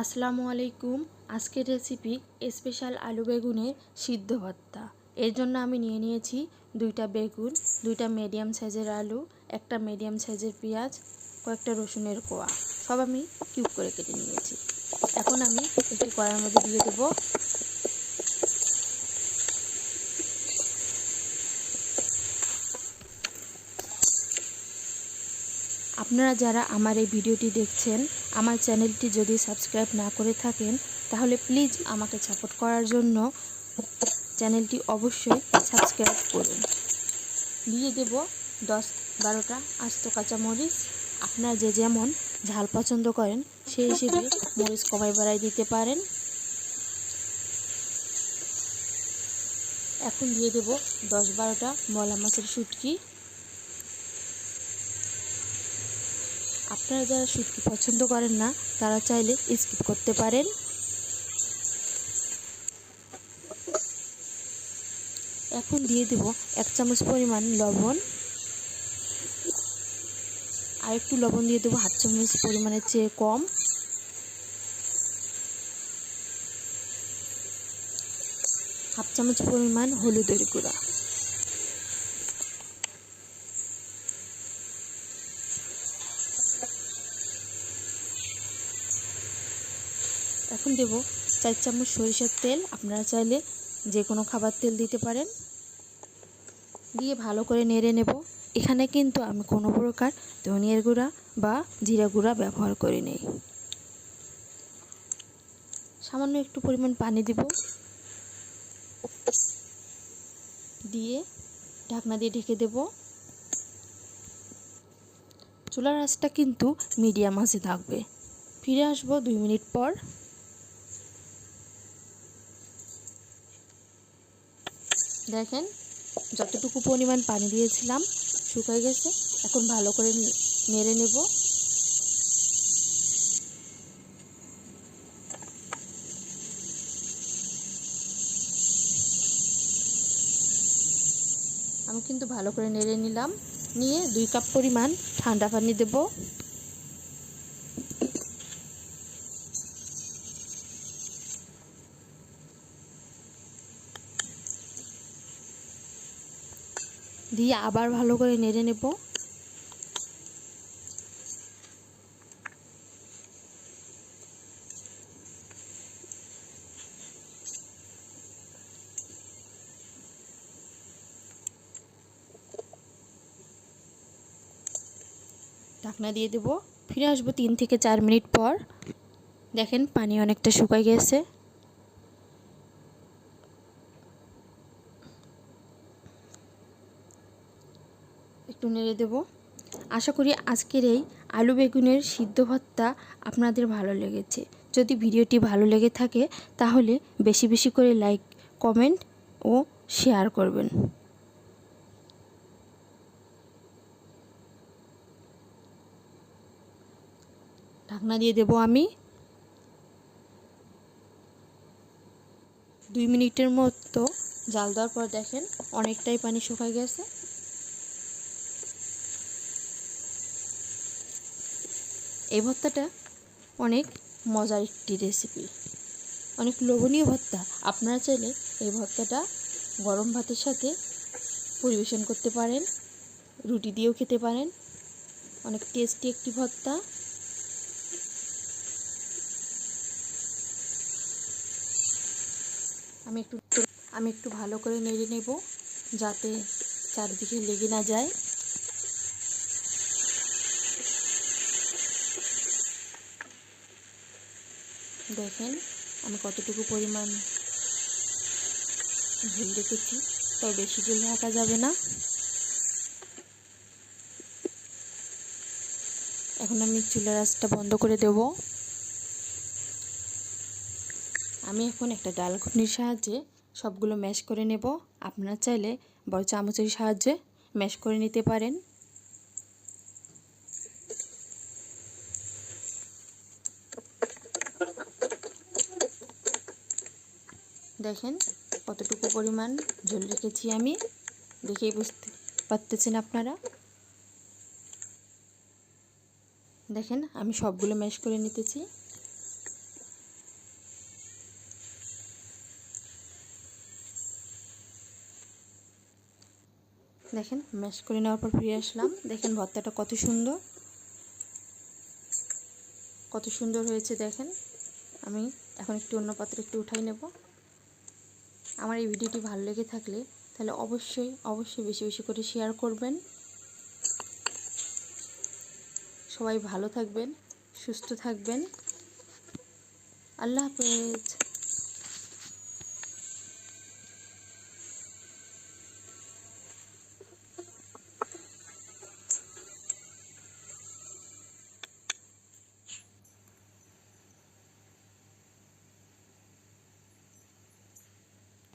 আসসালামু আলাইকুম। আজকের রেসিপি স্পেশাল আলু বেগুনের সিদ্ধ ভর্তা। এর জন্য আমি নিয়ে নিয়েছি দুইটা বেগুন, দুইটা মিডিয়াম সাইজের আলু, একটা মিডিয়াম সাইজের পেঁয়াজ, কয়েকটা রসুনের কোয়া। সব আমি কিউব করে কেটে নিয়েছি। এখন আমি একটি কড়ার মধ্যে দিয়ে দেবো আপনারা যারা আমার এই ভিডিওটি দেখছেন, আমার চ্যানেলটি যদি সাবস্ক্রাইব না করে থাকেন, তাহলে প্লিজ আমাকে সাপোর্ট করার জন্য চ্যানেলটি অবশ্যই সাবস্ক্রাইব করুন। দিয়ে দেব দশ বারোটা আস্ত কাঁচামরিচ। আপনারা যে যেমন ঝাল পছন্দ করেন, সেই হিসেবে মরিচ কমাই বাড়াই দিতে পারেন। এখন দিয়ে দেব দশ বারোটা মলা মাছের শুটকি। আপনারা যারা শুটকি পছন্দ করেন না, তারা চাইলে স্কিপ করতে পারেন। এখন দিয়ে দেব এক চামচ পরিমাণ লবণ। আর একটু লবণ দিয়ে দেবো হাফ চামচ পরিমাণের চেয়ে কম। হাফ চামচ পরিমাণ হলুদের গুঁড়া। এখন দেব চার চামচ সরিষার তেল। আপনারা চাইলে যে কোনো খাবার তেল দিতে পারেন। দিয়ে ভালো করে নেড়ে নেব। এখানে কিন্তু আমি কোনো প্রকার ধনিয়ার গুঁড়া বা জিরা গুঁড়া ব্যবহার করি নেই। সামান্য একটু পরিমাণ পানি দেব। দিয়ে ঢাকনা দিয়ে ঢেকে দেব। চুলার আঁচটা কিন্তু মিডিয়াম আঁচে থাকবে। ফিরে আসব দুই মিনিট পর। দেখেন, যতটুকু পরিমাণ পানি দিয়েছিলাম শুকাই গেছে। এখন ভালো করে নেড়ে নেব। আমি কিন্তু ভালো করে নেড়ে নিলাম। নিয়ে দুই কাপ পরিমাণ ঠান্ডা পানি দেব। দিয়ে আবার ভালো করে নেড়ে নেব। ঢাকনা দিয়ে দেব। ফিরে আসব তিন থেকে চার মিনিট পর। দেখেন পানি অনেকটা শুকাই গেছে। একটু নেড়ে দেব। আশা করি আজকের এই আলু বেগুনের সিদ্ধ ভর্তা আপনাদের ভালো লেগেছে। যদি ভিডিওটি ভালো লেগে থাকে, তাহলে বেশি বেশি করে লাইক, কমেন্ট ও শেয়ার করবেন। ঢাকনা দিয়ে দেব আমি। দুই মিনিটের মতো জাল দেওয়ার পর দেখেন অনেকটাই পানি শুকাই গেছে। এই ভর্তাটা অনেক মজার একটি রেসিপি অনেক লোভনীয় ভর্তা। আপনারা চাইলে এই ভর্তাটা গরম ভাতের সাথে পরিবেশন করতে পারেন, রুটি দিয়েও খেতে পারেন। অনেক টেস্টি একটি ভর্তা। আমি একটু আমি একটু ভালো করে নেড়ে নেব যাতে চারিদিকে লেগে না যায়। দেখেন, আমি কতটুকু পরিমাণ ঝোল রেখেছি তবে বেশি ঝোল রাখা যাবে না। এখন আমি চুলার আঁচটা বন্ধ করে দেব। আমি এখন একটা ডাল ঘুটনির সাহায্যে সবগুলো ম্যাশ করে নেব। আপনারা চাইলে বড় চামচের সাহায্যে ম্যাশ করে নিতে পারেন। দেখেন কতটুকু পরিমাণ জল রেখেছি আমি, দেখেই বুঝতে পারতেছেন আপনারা। দেখেন আমি সবগুলো ম্যাশ করে নিতেছি। দেখেন ম্যাশ করে নেওয়ার পর ফিরে আসলাম। দেখেন ভর্তাটা কত সুন্দর। কত সুন্দর হয়েছে দেখেন। আমি এখন একটু অন্য পাত্রে একটু উঠাই নেব। আমার এই ভিডিওটি ভালো লেগে থাকলে তাহলে অবশ্যই অবশ্যই বেশি বেশি করে শেয়ার করবেন। সবাই ভালো থাকবেন, সুস্থ থাকবেন। আল্লাহ হাফেজ।